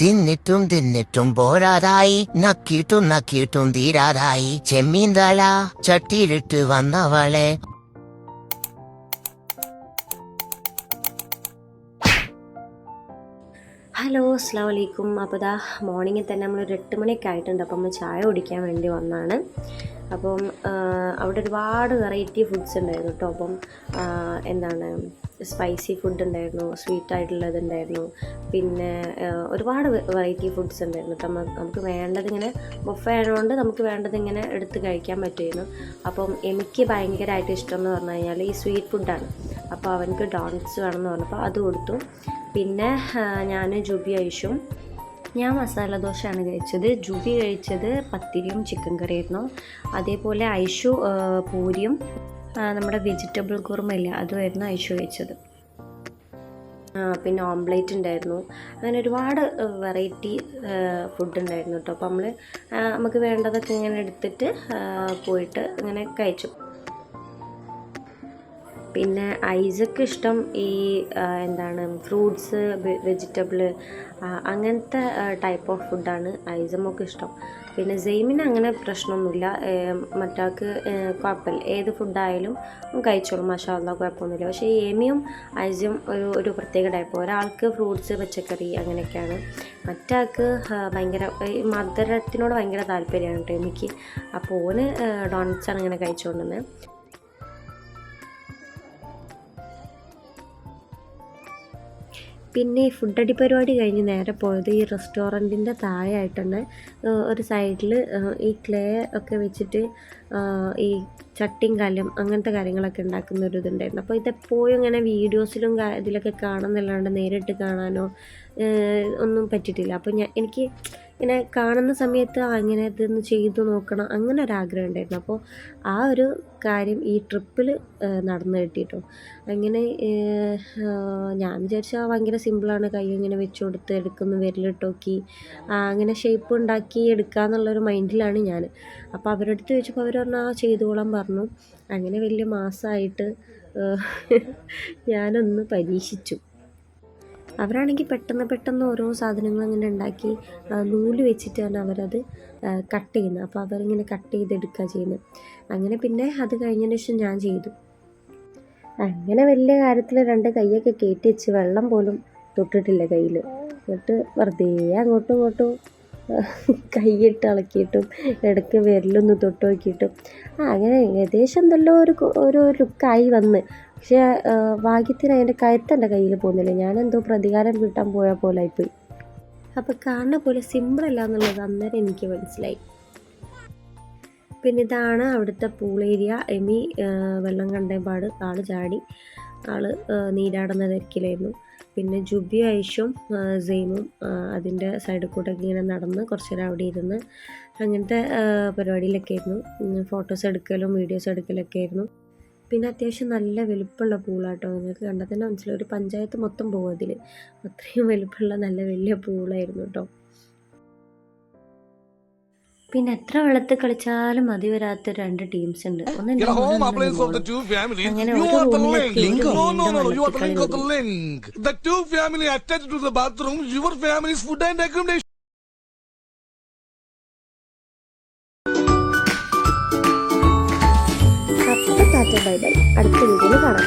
തിന്നിട്ടും തിന്നിട്ടും പോരാതായി. നക്കിയിട്ടും നക്കിയിട്ടും തീരാതായി. ചെമ്മീൻ തല ചട്ടിയിലിട്ട് വന്നവളെ. ഹലോ അസ്സാം വലൈക്കും അപ്പോൾ ഇതാ മോർണിംഗിൽ തന്നെ നമ്മൾ ഒരു എട്ട് മണിയൊക്കെ ആയിട്ടുണ്ട്. അപ്പം നമ്മൾ ചായ കുടിക്കാൻ വേണ്ടി വന്നതാണ് അപ്പം അവിടെ ഒരുപാട് വെറൈറ്റി ഫുഡ്സ് ഉണ്ടായിരുന്നു കേട്ടോ അപ്പം എന്താണ് സ്പൈസി ഫുഡ് ഉണ്ടായിരുന്നു സ്വീറ്റ് ആയിട്ടുള്ളത് ഉണ്ടായിരുന്നു. പിന്നെ ഒരുപാട് വെറൈറ്റി ഫുഡ്സ് ഉണ്ടായിരുന്നു കേട്ടോ നമുക്ക് വേണ്ടതിങ്ങനെ ബൊഫ ആയതുകൊണ്ട് നമുക്ക് വേണ്ടതിങ്ങനെ എടുത്ത് കഴിക്കാൻ പറ്റുമായിരുന്നു. അപ്പം എനിക്ക് ഭയങ്കരമായിട്ട് ഇഷ്ടം എന്ന് പറഞ്ഞു കഴിഞ്ഞാൽ ഈ സ്വീറ്റ് ഫുഡാണ് അപ്പോൾ അവനക്ക് ഡോൺസ് വേണമെന്ന് പറഞ്ഞപ്പോൾ അത് കൊടുത്തു. പിന്നെ ഞാൻ ജുബി കഴിച്ചും ഞാൻ മസാല ദോശയാണ് കഴിച്ചത്. ജൂതി കഴിച്ചത് പത്തിരിയും ചിക്കൻ കറിയായിരുന്നു. അതേപോലെ ഐഷു പൂരിയും നമ്മുടെ വെജിറ്റബിൾ കുറുമയില്ല അതുമായിരുന്നു ഐഷു കഴിച്ചത്. പിന്നെ ഓംപ്ലേറ്റ് ഉണ്ടായിരുന്നു. അങ്ങനെ ഒരുപാട് വെറൈറ്റി ഫുഡ് ഉണ്ടായിരുന്നു കേട്ടോ. അപ്പോൾ നമ്മൾ നമുക്ക് വേണ്ടതൊക്കെ ഇങ്ങനെ എടുത്തിട്ട് പോയിട്ട് ഇങ്ങനെ കഴിച്ചു. പിന്നെ ഐസക്ക് ഇഷ്ടം ഈ എന്താണ് ഫ്രൂട്ട്സ് വെജിറ്റബിൾ അങ്ങനത്തെ ടൈപ്പ് ഓഫ് ഫുഡാണ് ഐസമൊക്കെ ഇഷ്ടം. പിന്നെ സെയിമിന് അങ്ങനെ പ്രശ്നമൊന്നുമില്ല. മറ്റാൾക്ക് കുഴപ്പമില്ല. ഏത് ഫുഡായാലും കഴിച്ചോളും. മഷാല കുഴപ്പമൊന്നുമില്ല. പക്ഷേ ഏമിയും ഐസും ഒരു ഒരു പ്രത്യേക ടൈപ്പ്. ഒരാൾക്ക് ഫ്രൂട്ട്സ് പച്ചക്കറി അങ്ങനെയൊക്കെയാണ്. മറ്റാൾക്ക് ഭയങ്കര മധുരത്തിനോട് ഭയങ്കര താല്പര്യമാണ് കേട്ടോ എനിക്ക് അപ്പോൾ ഓന് ഡോണറ്റ്സാണ് ഇങ്ങനെ കഴിച്ചുകൊണ്ടിരുന്നത്. പിന്നെ ഈ ഫുഡ് അടി പരിപാടി കഴിഞ്ഞ് നേരെ പോയത് ഈ റെസ്റ്റോറന്റിന്റെ താഴെയായിട്ടാണ്. ഏഹ് ഒരു സൈഡിൽ ഈ ക്ലേ ഒക്കെ വെച്ചിട്ട് ഈ ചട്ടിയും കല്ലും അങ്ങനത്തെ കാര്യങ്ങളൊക്കെ ഉണ്ടാക്കുന്ന ഒരു ഇതുണ്ടായിരുന്നു. അപ്പോൾ ഇതെപ്പോഴും ഇങ്ങനെ വീഡിയോസിലും ഇതിലൊക്കെ കാണുന്നല്ലാണ്ട് നേരിട്ട് കാണാനോ ഒന്നും പറ്റിയിട്ടില്ല. അപ്പോൾ ഞാൻ എനിക്ക് ഇങ്ങനെ കാണുന്ന സമയത്ത് അങ്ങനെ ഇതൊന്ന് ചെയ്തു നോക്കണം അങ്ങനെ ഒരു ആഗ്രഹം ഉണ്ടായിരുന്നു. അപ്പോൾ ആ ഒരു കാര്യം ഈ ട്രിപ്പിൽ നടന്നു കിട്ടിയിട്ടോ അങ്ങനെ ഞാൻ വിചാരിച്ചാൽ ഭയങ്കര സിമ്പിളാണ് കൈ ഇങ്ങനെ വെച്ച് കൊടുത്ത് എടുക്കുന്നു വിരലിട്ടോക്കി അങ്ങനെ ഷേപ്പ് ഉണ്ടാക്കി എടുക്കാന്നുള്ളൊരു മൈൻഡിലാണ് ഞാൻ. അപ്പോൾ അവരുടെ അടുത്ത് ചോദിച്ചപ്പോൾ അവർ പറഞ്ഞു ആ ചെയ്തോളാം പറഞ്ഞു. അങ്ങനെ വലിയ മാസമായിട്ട് ഞാനൊന്ന് പരീക്ഷിച്ചു. അവരാണെങ്കിൽ പെട്ടെന്ന് പെട്ടെന്ന് ഓരോ സാധനങ്ങൾ ഇങ്ങനെ ഉണ്ടാക്കി നൂൽ വെച്ചിട്ടാണ് അവരത് കട്ട് ചെയ്യുന്നത്. അപ്പോൾ അവരിങ്ങനെ കട്ട് ചെയ്തെടുക്കുക ചെയ്യുന്നത്. അങ്ങനെ പിന്നെ അത് കഴിഞ്ഞതിന് ശേഷം ഞാൻ ചെയ്തു. അങ്ങനെ വലിയ കാര്യത്തിൽ രണ്ട് കൈയൊക്കെ കയറ്റി വെച്ച് വെള്ളം പോലും തൊട്ടിട്ടില്ല കയ്യിൽ എന്നിട്ട് വെറുതെ അങ്ങോട്ടും ഇങ്ങോട്ടും കൈയിട്ട് ഇളക്കിയിട്ടും ഇടയ്ക്ക് വിരലൊന്ന് തൊട്ട് നോക്കിയിട്ടും. ആ അങ്ങനെ ഏകദേശം എന്തെല്ലോ ഒരു ഒരു ലുക്കായി വന്ന്. പക്ഷേ ഭാഗ്യത്തിന് അതിന്റെ കയത്ത് എന്റെ കയ്യിൽ പോകുന്നില്ല. ഞാനെന്തോ പ്രതികാരം കിട്ടാൻ പോയ പോലെ ആയിപ്പോയി. അപ്പോൾ കാണുന്ന പോലെ സിമ്പിളല്ല എന്നുള്ളത് അന്നേരം എനിക്ക് മനസ്സിലായി. പിന്നെ ഇതാണ് അവിടുത്തെ പൂൾ ഏരിയ എമി വെള്ളം കണ്ട പാട് ആൾ ചാടി. ആൾ ആ, നീരാടുന്ന തിരക്കിലായിരുന്നു. പിന്നെ ജുബി ഐഷും സെയിമും അതിന്റെ സൈഡിൽ കൂടെ ഇങ്ങനെ നടന്ന് കുറച്ച് നേരം അവിടെ ഇരുന്ന് അങ്ങനത്തെ പരിപാടിയിലൊക്കെ ആയിരുന്നു. ഫോട്ടോസ് എടുക്കലും വീഡിയോസ് എടുക്കലൊക്കെ ആയിരുന്നു. പിന്നെ അത്യാവശ്യം നല്ല വലുപ്പമുള്ള പൂളാട്ടോ. നിങ്ങൾക്ക് കണ്ടാൽ തന്നെ മനസ്സിലായി ഒരു പഞ്ചായത്ത് മൊത്തം പോകും അതിൽ അത്രയും വലുപ്പമുള്ള നല്ല വലിയ പൂളായിരുന്നു കേട്ടോ പിന്നെ എത്ര വെള്ളത്തിൽ കളിച്ചാലും മതി വരാത്ത രണ്ട് ടീംസ് ഉണ്ട്. അടുത്ത വീഡിയോയിൽ കാണാം.